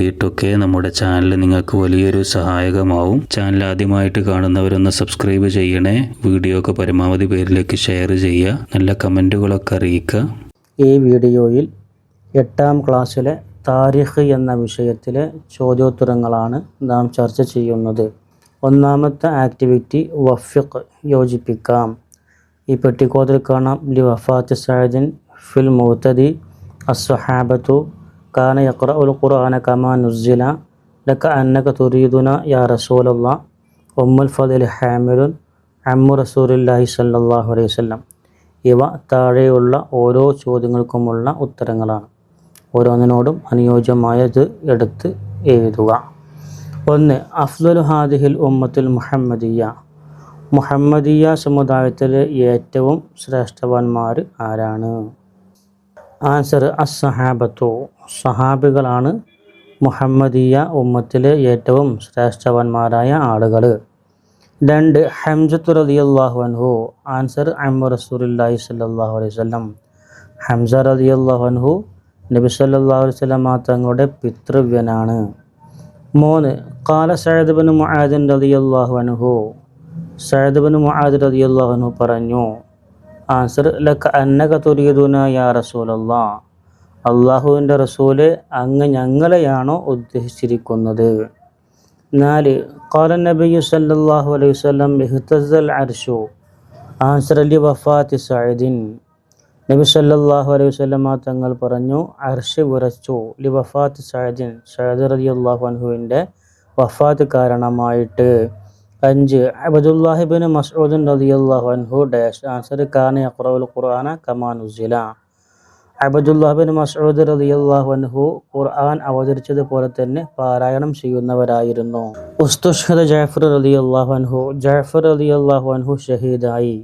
വേണ്ടിയിട്ടൊക്കെ നമ്മുടെ ചാനൽ നിങ്ങൾക്ക് വലിയൊരു സഹായകമാവും. ചാനൽ ആദ്യമായിട്ട് കാണുന്നവരൊന്ന് സബ്സ്ക്രൈബ് ചെയ്യണേ. വീഡിയോ ഒക്കെ പരമാവധി പേരിലേക്ക് ഷെയർ ചെയ്യുക. നല്ല കമന്റുകളൊക്കെ അറിയിക്കുക. ഈ വീഡിയോയിൽ എട്ടാം ക്ലാസ്സിലെ താരിഖ് എന്ന വിഷയത്തിലെ ചോദ്യോത്തരങ്ങളാണ് നാം ചർച്ച ചെയ്യുന്നത്. ഒന്നാമത്തെ ആക്ടിവിറ്റി വഫിഖ് യോജിപ്പിക്കാം. ഈ പെട്ടിക്കോതിൽ കാണാം. ലി വഫാത്ത് സഅദിൻ ഫിൽ മുത്തദി അസ്വഹാബത്തു കാന യക്ര ഉൽ ഖുർആന കമാ നുസില ലക്ക അന്നക തുരീദുന യാ റസൂലല്ല ഉമ്മുൽ ഫദൽ ഹാമിലുൻ അമ്മു റസൂലുല്ലാഹി സല്ലല്ലാഹു അലൈഹി വസല്ലം ഇവ താഴെയുള്ള ഓരോ ചോദ്യങ്ങൾക്കുമുള്ള ഉത്തരങ്ങളാണ്. ഓരോന്നിനോടും അനുയോജ്യമായത് എടുത്ത് എഴുതുക. ഒന്ന് അഫ്ദലു ഹാദിഹിൽ ഉമ്മത്തുൽ മുഹമ്മദിയ മുഹമ്മദിയ സമുദായത്തിലെ ഏറ്റവും ശ്രേഷ്ഠവാന്മാർ ആരാണ്? ആൻസർ അസ്സഹാബത്തു. സഹാബികളാണ് മുഹമ്മദിയ ഉമ്മത്തിലെ ഏറ്റവും ശ്രേഷ്ഠവന്മാരായ ആളുകൾ രണ്ട് ഹംസത്തു അള്ളാഹു അൻഹു ആൻസർ അമ്മ റസൂലി സല്ലാഹു അലൈഹി വസല്ലം. ഹംസ റതി അള്ളാഹു അൻഹു നബി സല്ലല്ലാഹു അലൈഹി തങ്ങളുടെ പിതൃവ്യനാണ്. മൂന്ന് കാല സഅദ് മുഹാദിൻ റതി അള്ളാഹു അൻഹു സഅദ് ബിൻ റതി അള്ളാഹു അൻഹു പറഞ്ഞു ആൻസർ ലക്ക അന്നക തുരിയതുന യാ റസൂലല്ല. അള്ളാഹുവിന്റെ റസൂൽ അങ്ങ് ഞങ്ങളെയാണോ ഉദ്ദേശിച്ചിരിക്കുന്നത്? നാല് ഖാല നബിയു സല്ലല്ലാഹു അലൈഹി വസല്ലം ഇഹ്തസൽ അർഷു ആൻസർ അലി വഫാത്തി സഅദിൻ നബി സല്ലല്ലാഹു അലൈഹി വസല്ലമ തങ്ങൾ പറഞ്ഞു അർഷ് വിറച്ചു ലി വഫാത്ത് സഅദിൻ അലി റളിയല്ലാഹു അൻഹുവിന്റെ വഫാത്ത് കാരണമായിട്ട്. അഞ്ച് അബ്ദുല്ലാഹിബിൻ മസ്ഊദ് റളിയല്ലാഹു അൻഹു ഡാഷ് ആൻസർ കാന യഖറഉൽ ഖുർആന കമാ നുസില അബദുല്ലാഹിബിൻ മസൂദ് റളിയല്ലാഹു അൻഹു ഖുർആൻ അവതരിച്ചതുപോലെ തന്നെ പാരായണം ചെയ്യുന്നവരായിരുന്നു ഉസ്തുഷ്ഹദ ജാഫർ റളിയല്ലാഹു അൻഹു ജാഫർ റളിയല്ലാഹു അൻഹു ഷഹീദായി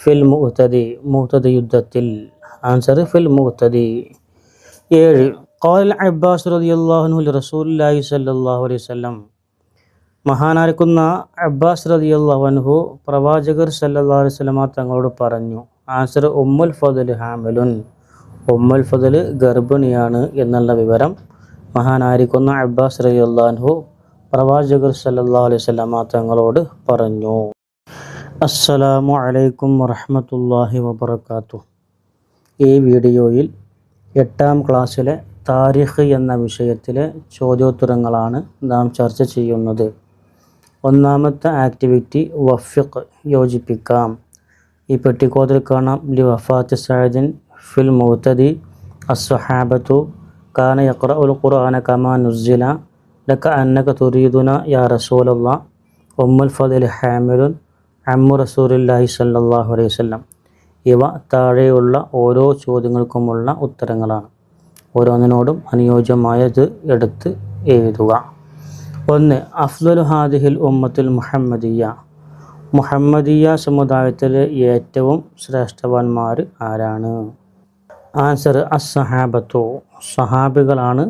ഫിൽ മുഅ്തദി മുഅ്തദി യുദ്ധത്തിൽ ആൻസർ ഫിൽ മുഅ്തദി ഏഴ് قال العباس رضي الله عنه لرسول الله صلى الله عليه وسلم മഹാനായിരിക്കുന്ന അബ്ബാസ് റളിയല്ലാഹു അൻഹു പ്രവാചകർ സല്ലല്ലാഹു അലൈഹി വസല്ലമ തങ്ങളോട് പറഞ്ഞു ആൻസർ ഉമ്മുൽ ഫദൽ ഹാമലുൻ. ഉമ്മുൽ ഫദൽ ഗർഭിണിയാണ് എന്നുള്ള വിവരം മഹാനായിരിക്കുന്ന അബ്ബാസ് റളിയല്ലാഹു പ്രവാചകർ സല്ലല്ലാഹു അലൈഹി വസല്ലമ തങ്ങളോട് പറഞ്ഞു. അസ്സലാമു അലൈക്കും വറഹ്മത്തുള്ളാഹി വബറകാതുഹു ഈ വീഡിയോയിൽ എട്ടാം ക്ലാസ്സിലെ താരിഖ് എന്ന വിഷയത്തിലെ ചോദ്യോത്തരങ്ങളാണ് നാം ചർച്ച ചെയ്യുന്നത്. ഒന്നാമത്തെ ആക്ടിവിറ്റി വഫിഖ് യോജിപ്പിക്കാം. ഈ പെട്ടിക്കോതിൽ കാണാം. ലി വഫാത്ത് സഹദിൻ ഫിൽ മുഹത്തദി അസ്വഹാബത്തു. കാന യക്ര ഉൽ ഖുർആന കമാ നുസില ലക്ക അന്നക തുരീദുന യാ റസൂലല്ല. ഉമ്മുൽ ഫദൽ ഹാമിലുൻ അമ്മു റസൂലുല്ലാഹി സല്ലാഹു അലൈഹി വസല്ലം. ഇവ താഴെയുള്ള ഓരോ ചോദ്യങ്ങൾക്കുമുള്ള ഉത്തരങ്ങളാണ്. ഓരോന്നിനോടും അനുയോജ്യമായത് എടുത്ത് എഴുതുക. ഒന്ന് അഫ്ദലു ഹാദിഹിൽ ഉമ്മത്തുൽ മുഹമ്മദിയ മുഹമ്മദിയ സമുദായത്തിലെ ഏറ്റവും ശ്രേഷ്ഠവാന്മാർ ആരാണ്? ആൻസർ അസ്സഹാബത്തു. സഹാബികളാണ്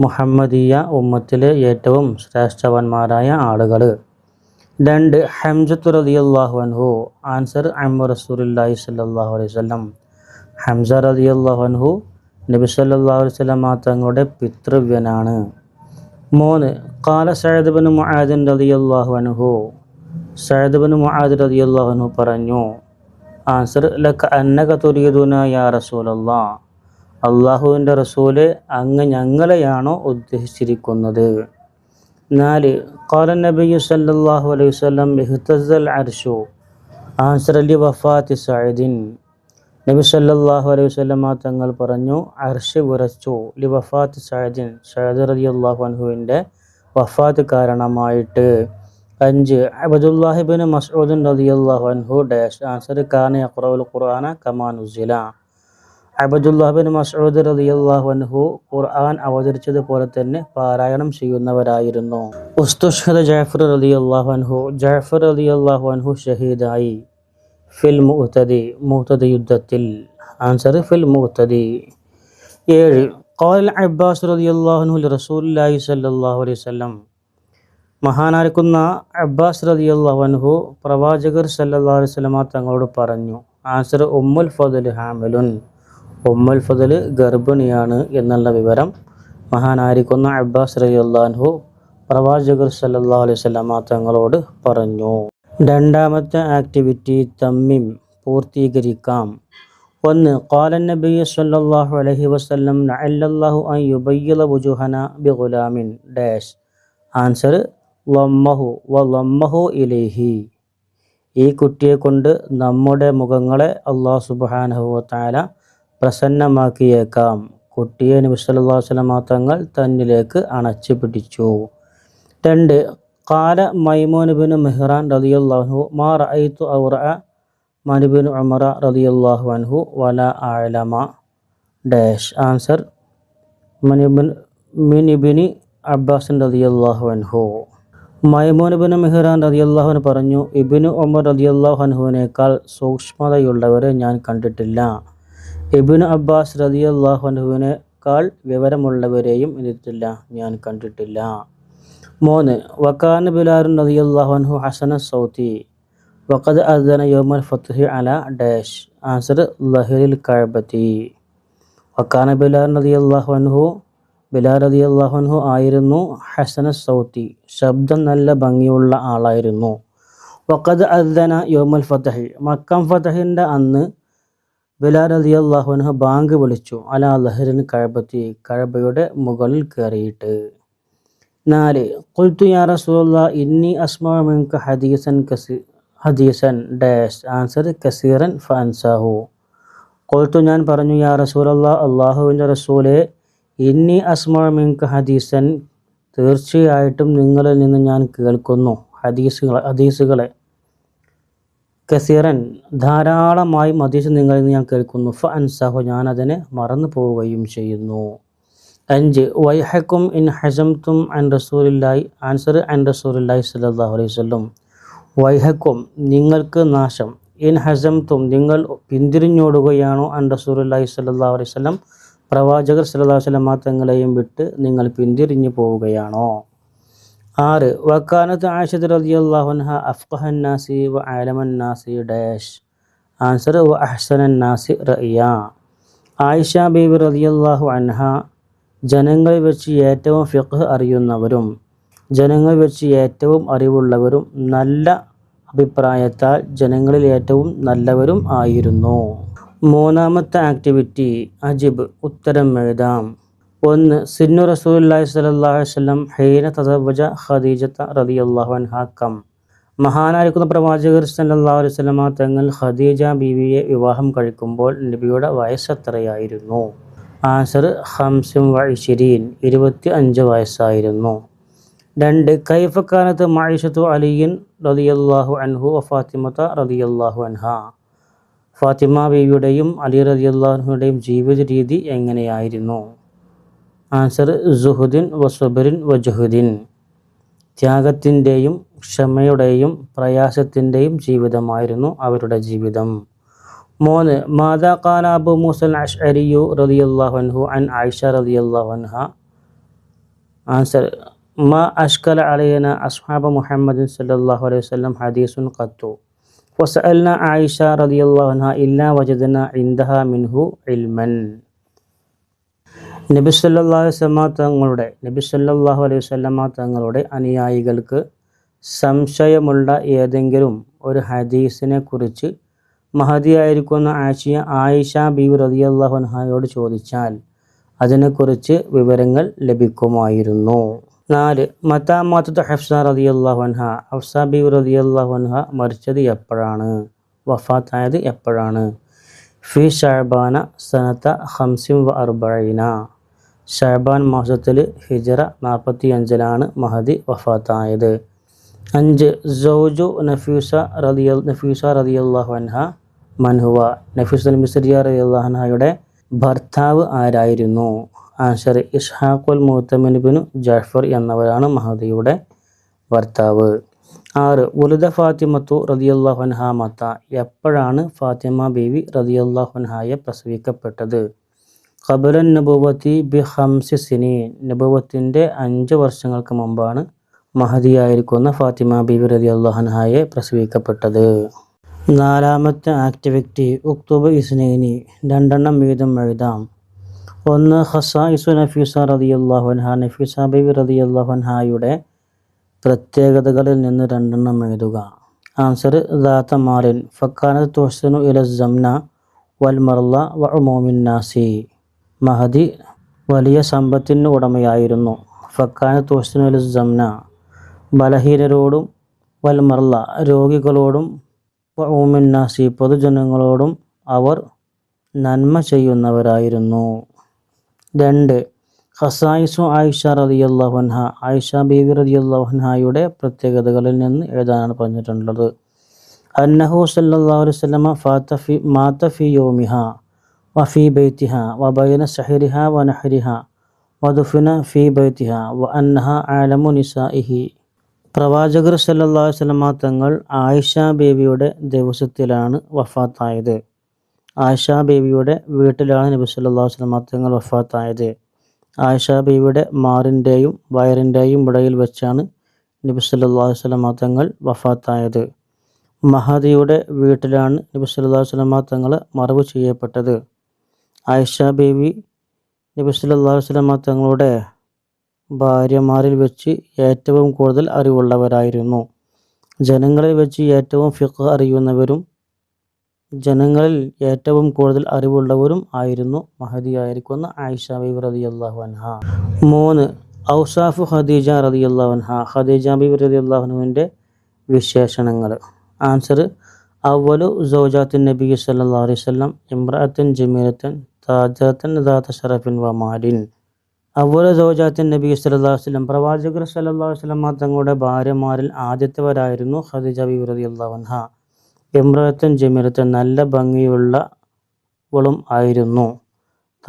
മുഹമ്മദിയ ഉമ്മത്തിലെ ഏറ്റവും ശ്രേഷ്ഠവാന്മാരായ ആളുകൾ. രണ്ട് ഹംസത്തു റളിയല്ലാഹു അൻഹു. ആൻസർ അമ്മ റസൂലി സല്ലാഹു അലൈഹി വസല്ലം. ഹംസ റളിയല്ലാഹു അൻഹു നബി സല്ലാ അലൈഹി വസല്ലം തങ്ങളുടെ പിതൃവ്യനാണ്. മൂന്ന് കാല സയദ്ബിന് മുആദിൻ റതിയല്ലാഹു അനുഹു സയദ്ബിന് മുആദ് റതിയല്ലാഹു അനുഹു പറഞ്ഞു ആൻസർ ലക്ക അന്നക തുരിയതുന യാ റസൂലല്ലാ. അള്ളാഹുവിന്റെ റസൂൽ അങ്ങ് ഞങ്ങളെയാണോ ഉദ്ദേശിച്ചിരിക്കുന്നത്? നാല് കാല നബിയു സല്ലാഹു അലൈഹി വല്ലം ഇഹ്തൽ അർഷു ആൻസർ അലി വഫാത്തി സഹദീൻ നബി സല്ലല്ലാഹു അലൈഹി വസല്ലമ തങ്ങൾ പറഞ്ഞു അർഷ് വിറച്ചു ലി വഫാത്ത് സഅദിൻ. സഅദ് അള്ളാഹു അൻഹുവിന്റെ വഫാത്ത് കാരണമായിട്ട് അഞ്ച് അബദുല്ലാഹിബിൻ മസൂദിൻ റതി അള്ളാഹു അൻഹു ഡാഷ് ആൻസർ കാന യഖറഉൽ ഖുർആന കമാ നുസില അബദുല്ലാഹിബിൻ മസൂദ് റളിയല്ലാഹു അൻഹു ഖുർആൻ അവതരിച്ചതുപോലെ തന്നെ പാരായണം ചെയ്യുന്നവരായിരുന്നു. ഉസ്തുഷ്ഹദ് ജാഫർ റളിയല്ലാഹു അൻഹു ജാഫർ റളിയല്ലാഹു അൻഹു ഷഹീദായി. ഫിൽ മുഹ്തദി മുഹ്തദി യുദ്ധത്തിൽ ആൻസർ ഫിൽ മുഹ്തദി. ഏഴ് ഖാൽ അബ്ബാസ് റളിയല്ലാഹു അൻഹു റസൂലുള്ളാഹി സ്വല്ലല്ലാഹു അലൈഹി വസല്ലം. മഹാനായിരിക്കുന്ന അബ്ബാസ് റളിയല്ലാഹു അൻഹു പ്രവാചകർ സല്ലാ അലൈഹി വസല്ലമ തങ്ങളോട് പറഞ്ഞു ആൻസർ ഉമ്മുൽ ഫദൽ ഹാമലുൻ. ഉമ്മുൽ ഫദൽ ഗർഭിണിയാണ് എന്നുള്ള വിവരം മഹാനായിരിക്കുന്ന അബ്ബാസ് റളിയല്ലാഹു അൻഹു പ്രവാചകർ സല്ലാ അലൈഹി വസല്ലമ തങ്ങളോട് പറഞ്ഞു. രണ്ടാമത്തെ ആക്ടിവിറ്റി തമ്മിം പൂർത്തീകരിക്കാം. ഒന്ന് ഖാലൻ നബി സല്ലല്ലാഹു അലഹി വസ്ലം അല്ലാഹു ഡാഷ്. ആൻസർ ലമ്മഹു വ ലമ്മഹു ഇലൈഹി. ഈ കുട്ടിയെ കൊണ്ട് നമ്മുടെ മുഖങ്ങളെ അള്ളാഹു സുബ്ഹാനഹു വ പ്രസന്നമാക്കിയേക്കാം. കുട്ടിയെ നബി വസല്ലമ തങ്ങൾ തന്നിലേക്ക് അണച്ചു പിടിച്ചു രണ്ട് ഖാല മൈമൂൻ ബിൻ മെഹ്റാൻ റളിയല്ലാഹു അൻഹു മാ റഅയ്തു ഔറഅ മനുബിൻ ഉമറ റളിയല്ലാഹു അൻഹു വല അലമ ഡാഷ് ആൻസർ മനുബിൻ മിനിബിനി അബ്ബാസിൻ റളിയല്ലാഹു അൻഹു മൈമൂൻ ബിൻ മെഹ്റാൻ റളിയല്ലാഹു പറഞ്ഞു ഇബിന് ഉമർ റളിയല്ലാഹു അൻഹുവിനേക്കാൾ സൂക്ഷ്മതയുള്ളവരെ ഞാൻ കണ്ടിട്ടില്ല. ഇബിന് അബ്ബാസ് റളിയല്ലാഹു അൻഹുവിനേക്കാൾ വിവരമുള്ളവരെയും ഇതിട്ടില്ല ഞാൻ കണ്ടിട്ടില്ല. മൂന്ന് വക്കാന ബിലാറുൻ റളിയല്ലാഹു അൻഹു ഹസന സൗത്തി. വഖദ് അദ്ദന യൗമൽ ഫത്ഹി അല ഡാഷ്. ആൻസർ ലഹരിൽ കഴബത്തി. വക്കാന ബിലാർ റളിയല്ലാഹു അൻഹു ബിലാർ റളിയല്ലാഹു അൻഹു ആയിരുന്നു ഹസന സൗത്തി. ശബ്ദം നല്ല ഭംഗിയുള്ള ആളായിരുന്നു. വഖദ് അദ്ദന യോമൽ ഫതഹി. മക്കം ഫതഹിന്റെ അന്ന് ബിലാൽ അലി അൻഹു ബാങ്ക് വിളിച്ചു അല ലഹരിൻ കഴബത്തി കഴബയുടെ മുകളിൽ കയറിയിട്ട്. നാല് ഖുൽതു യാ റസൂല്ല ഇന്നി അസ്മഉ മിൻക ഹദീസൻ കസി ഹദീസൻ ഡാഷ് ആൻസർ കസീറൻ ഫാൻസാഹു കൊൽത്തു ഞാൻ പറഞ്ഞു യാ റസൂലല്ലാ അള്ളാഹുവിന്റെ റസൂലെ ഇന്നി അസ്മഅ മിൻക ഹദീസൻ തീർച്ചയായിട്ടും നിങ്ങളിൽ നിന്ന് ഞാൻ കേൾക്കുന്നു. ഹദീസുകൾ ഹദീസുകളെ. കസീറൻ ധാരാളമായും ഹദീസ് നിങ്ങളിൽ നിന്ന് ഞാൻ കേൾക്കുന്നു. ഫ അൻസാഹു ഞാൻ മറന്നു പോവുകയും ചെയ്യുന്നു. അഞ്ച് വൈഹക്കും ഇൻ ഹസംതും അൻ റസൂലില്ലായി ആൻസർ അൻ റസൂലില്ലാഹി സ്വല്ലല്ലാഹു അലൈഹി വസല്ലം. വൈഹക്കും നിങ്ങൾക്ക് നാശം. ഇൻ ഹസംതും നിങ്ങൾ പിന്തിരിഞ്ഞോടുകയാണോ അൻ റസൂലില്ലായി സ്വല്ലല്ലാഹു അലൈഹി വസല്ലം? പ്രവാചകർ സല്ലാ വസല്ലം തങ്ങളെയും വിട്ട് നിങ്ങൾ പിന്തിരിഞ്ഞു പോവുകയാണോ? ആറ് വക്കാനത്ത് ആയിഷത്ത് റതി അള്ളാഹുൻഹ നാസി വ ആലമൻ നാസി ഡാഷ്. ആൻസർ വ അഹ്സനൻ നാസി റയ്യ ആയിഷ ബീബി അള്ളാഹു അൻഹ ജനങ്ങളിൽ വെച്ച് ഏറ്റവും ഫിഖ് അറിയുന്നവരും ജനങ്ങളിൽ വെച്ച് ഏറ്റവും അറിവുള്ളവരും നല്ല അഭിപ്രായത്താൽ ജനങ്ങളിൽ ഏറ്റവും നല്ലവരും ആയിരുന്നു. മൂന്നാമത്തെ ആക്ടിവിറ്റി അജിബ് ഉത്തരം എഴുതാം. ഒന്ന് സിന്നു റസൂലുള്ളാഹി സ്വല്ലല്ലാഹു അലൈഹി വസല്ലം ഹൈന തദവജ ഖദീജത്ത റതി അൻഹാ കം. മഹാനായിരിക്കുന്ന പ്രവാചകർ സല്ലാഹു അലൈഹി തങ്ങൾ ഖദീജ ബീവിയെ വിവാഹം കഴിക്കുമ്പോൾ നബിയുടെ വയസ്സ് ആൻസർ ഹംസും വൈശിരീൻ ഇരുപത്തി അഞ്ച് വയസ്സായിരുന്നു. രണ്ട് കൈഫക്കാനത്ത് മായിഷത്തു അലിയൻ റളിയല്ലാഹു അൻഹു ഫാത്തിമത്ത റളിയല്ലാഹു അൻഹ. ഫാത്തിമ ബീവിയുടെയും അലി റതിയല്ലാഹുവിന്റെയും ജീവിത രീതി എങ്ങനെയായിരുന്നു? ആൻസർ സുഹുദിൻ വസുബരിൻ വജുഹുദിൻ ത്യാഗത്തിന്റെയും ക്ഷമയുടെയും പ്രയാസത്തിന്റെയും ജീവിതമായിരുന്നു അവരുടെ ജീവിതം. മൂന്ന് മാതാ അബു മൂസൽ അഷ്അരിയു റളിയല്ലാഹു അൻഹു അൻ ആയിഷ റളിയല്ലാഹു അൻഹ. ആൻസർ മാ അഷ്കല അലയന അസ്ഹാബ് മുഹമ്മദ് സല്ലാഹു അലൈഹി വസ്ലം ഹദീസുൻ ഖത്തു. വസഅൽന ആയിഷ റളിയല്ലാഹു അൻഹ ഇല്ലാ വജദന ഇൻദഹ മിൻഹു ഇൽമൻ. നബി സല്ലല്ലാഹു അലൈഹി വസല്ലമ തങ്ങളുടെ നബി സല്ലല്ലാഹു അലൈഹി വസല്ലമ തങ്ങളുടെ അനുയായികൾക്ക് സംശയമുള്ള ഏതെങ്കിലും ഒരു ഹദീസിനെ കുറിച്ച് മഹതിയായിരിക്കുന്ന ആഷിയ ആയിഷ ബി റളിയല്ലാഹു അൻഹയോട് ചോദിച്ചാൽ അതിനെക്കുറിച്ച് വിവരങ്ങൾ ലഭിക്കുമായിരുന്നു. നാല് മത്താമാത്തത്ത് ഹഫ്സ റളിയല്ലാഹു അൻഹ. ഹഫ്സ ബി റളിയല്ലാഹു അൻഹ മരിച്ചത് എപ്പോഴാണ്? വഫാത്തായത് എപ്പോഴാണ്? ഫി ഷാബാന സനത്ത ഹംസിം വ അർബൈന ഷഅബാൻ മാസത്തിൽ ഹിജറ നാൽപ്പത്തി അഞ്ചിലാണ് മഹദി വഫാത്തായത്. അഞ്ച് സൗജു നഫീസ റതിയ നഫീസ റതി അൻഹ മൻഹുവ നഫീസ് അൽ മിസ്രിയ അൻഹയുടെ ഭർത്താവ് ആരായിരുന്നു? ആൻസർ ഇസ്ഹാഖുൽ മുത്തമിൻബിനു ജാഫർ എന്നവരാണ് മഹദിയുടെ ഭർത്താവ്. ആറ് ഉലുദ ഫാത്തിമത്തു റതിയല്ലാഹു അൻഹ മത്ത എപ്പോഴാണ് ഫാത്തിമ ബീവി റതിയല്ലാഹു അൻഹായെ പ്രസവിക്കപ്പെട്ടത്? ഖബുലൻ നബുവത്തി ബി ഹംസി സിനി നബുവത്തിന്റെ അഞ്ച് വർഷങ്ങൾക്ക് മുമ്പാണ് മഹദിയായിരിക്കുന്ന ഫാത്തിമ ബീവി റതി അള്ളാഹൻഹായെ പ്രസവിക്കപ്പെട്ടത്. നാലാമത്തെ ആക്ടിവിറ്റി ഉക്തുബ് ഇസ്നൈനി രണ്ടെണ്ണം വീതം എഴുതാം. ഒന്ന് ഹസായിസു നഫീസ റതി അള്ളാഹുൻഹ നഫീസ ബിബി റതി അള്ളാഹുൻഹായുടെ പ്രത്യേകതകളിൽ നിന്ന് രണ്ടെണ്ണം എഴുതുക. ആൻസർ ദാത്ത മാറിൻ ഫക്കാനത്ത് തുഹ്സനു ഇല ജംന വൽ മർല വ മോമിന്നാസി നാസി. മഹദി വലിയ സമ്പത്തിന് ഉടമയായിരുന്നു. ഫക്കാന ഇല ജംന ബലഹീനരോടും വൽ മർല രോഗികളോടും വ ഉമോമിൻ നാസി പൊതുജനങ്ങളോടും അവർ നന്മ ചെയ്യുന്നവരായിരുന്നു. രണ്ട് ഹസായിസു ആയിഷ റതിയല്ലാഹുൻഹ ആയിഷ ബീവി റതിയല്ലാഹുൻഹായുടെ പ്രത്യേകതകളിൽ നിന്ന് എഴുതാനാണ് പറഞ്ഞിട്ടുള്ളത്. അന്നഹു സല്ലല്ലാഹു അലൈഹി വസല്ലമ ഫാത്തഫി മാത്തഫി യോമിഹ വഫി ബൈത്തിഹ വബൈന സഹരിഹ വനഹരിഹ വദുഫിന ഫി ബൈത്തിഹ വ അന്നഹ ആലമു നിസാഇഹി. പ്രവാചകർ സല്ലാ അലൈഹി വസല്ലമ തങ്ങൾ ആയിഷ ബേബിയുടെ ദിവസത്തിലാണ് വഫാത്തായത്. ആയിഷ ബേബിയുടെ വീട്ടിലാണ് നബി സല്ലാ അലൈഹി വസല്ലമ തങ്ങൾ വഫാത്തായത്. ആയിഷ ബീവിയുടെ മാറിന്റെയും വയറിന്റെയും ഇടയിൽ വെച്ചാണ് നബി സല്ലാ അലൈഹി വസല്ലമ തങ്ങൾ വഫാത്തായത്. മഹദിയുടെ വീട്ടിലാണ് നബി സല്ലാ അലൈഹി വസല്ലമ തങ്ങൾ മറവ് ചെയ്യപ്പെട്ടത്. ആയിഷ ബീവി നബി സല്ലാ അലൈഹി വസല്ലമ തങ്ങളുടെ ഭാര്യമാരിൽ വെച്ച് ഏറ്റവും കൂടുതൽ അറിവുള്ളവരായിരുന്നു. ജനങ്ങളിൽ വെച്ച് ഏറ്റവും ഫിഖ് അറിയുന്നവരും ജനങ്ങളിൽ ഏറ്റവും കൂടുതൽ അറിവുള്ളവരും ആയിരുന്നു മഹദിയായിരിക്കുന്ന ആയിഷ ബീബി റതി അള്ളാഹു അൻഹ. മൂന്ന് ഔസാഫ് ഖദീജ റതി അള്ളാഹു അൻഹ. ഖദീജ റതി അള്ളാഹുനുവിന്റെ വിശേഷണങ്ങൾ. ആൻസർ അവലു സൗജാത്തിൻ നബി സല്ലാ അലൈവല്ലം ഇമ്രാത്തൻ ജമീലത്തൻ താജത്തൻ ദാത്ത ഷറഫിൻ വമാലിൻ അതുപോലെ സോജാത്തിൻ നബി സല്ലാ വസ്ലം പ്രവാചകർ സല്ലാ വസ്ലമ തങ്ങളുടെ ഭാര്യമാരിൽ ആദ്യത്തെവരായിരുന്നു ഖദീജ ബിറതി അള്ളാഹ എമ്രത്തൻ ജമീറത്തൻ നല്ല ഭംഗിയുള്ള വളും ആയിരുന്നു.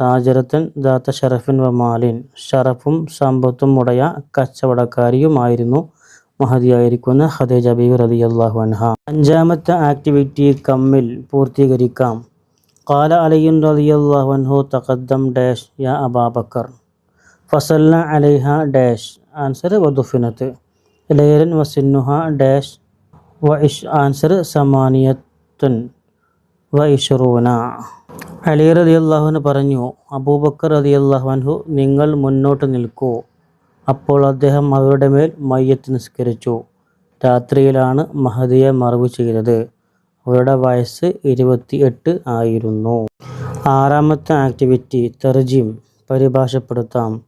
താജരത്തൻ ദാത്ത ഷറഫിൻ വമാലിൻ ഷറഫും സമ്പത്തും ഉടയ കച്ചവടക്കാരിയുമായിരുന്നു മഹതിയായിരിക്കുന്ന ഖദീജ ബി റതി അള്ളാഹു അഞ്ചാമത്തെ ആക്ടിവിറ്റി കമ്മിൽ പൂർത്തീകരിക്കാം. കാല അലയും റതി അള്ളാഹു അൻഹു തഖദ്ദം ഡാഷ് യാ അബാബക്കർ. ഫസല്ല അലൈഹ ഡാഷ്. ആൻസർ വദുഫിനത്ത് ലൈലൻ വസിന്നുഹ ഡാഷ്. വ ഇഷ് ആൻസർ സമാനിയത്തുൻ. വ ഇഷറൂന അലി റതി അള്ളാഹുന് പറഞ്ഞു അബൂബക്കർ റതി അള്ളാഹുൻഹു നിങ്ങൾ മുന്നോട്ട് നിൽക്കൂ. അപ്പോൾ അദ്ദേഹം അവരുടെ മേൽ മയ്യത്ത് നിസ്കരിച്ചു. രാത്രിയിലാണ് മഹദിയെ മറവ് ചെയ്തത്. അവരുടെ വയസ്സ് ഇരുപത്തി എട്ട് ആയിരുന്നു. ആറാമത്തെ ആക്ടിവിറ്റി തെർജിം പരിഭാഷപ്പെടുത്താം.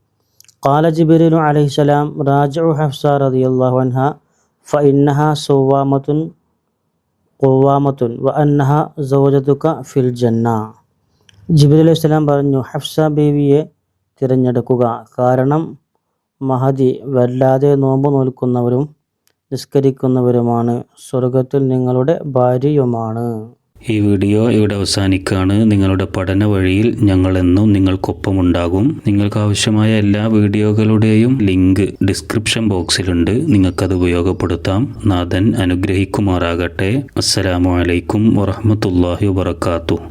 قال جبريل عليه السلام راجعوا حفصة رضي الله عنها فإنها صوامة قوامة وأنها زوجتك في الجنة ജിബിലി അലൈഹി സ്വലാം പറഞ്ഞു ഹഫ്സ ബീവിയെ തിരഞ്ഞെടുക്കുക കാരണം മഹദി വല്ലാതെ നോമ്പ് നോൽക്കുന്നവരും നിസ്കരിക്കുന്നവരുമാണ് സ്വർഗത്തിൽ നിങ്ങളുടെ ഭാര്യയുമാണ് ഈ വീഡിയോ ഇവിടെ അവസാനിക്കുകയാണ്. നിങ്ങളുടെ പഠന വഴിയിൽ ഞങ്ങളെന്നും നിങ്ങൾക്കൊപ്പമുണ്ടാകും. നിങ്ങൾക്ക് ആവശ്യമായ എല്ലാ വീഡിയോകളുടെയും ലിങ്ക് ഡിസ്ക്രിപ്ഷൻ ബോക്സിലുണ്ട്. നിങ്ങൾക്കത് ഉപയോഗപ്പെടുത്താം. നാഥൻ അനുഗ്രഹിക്കുമാറാകട്ടെ. അസ്സലാമു അലൈക്കും വബറകാതുഹു.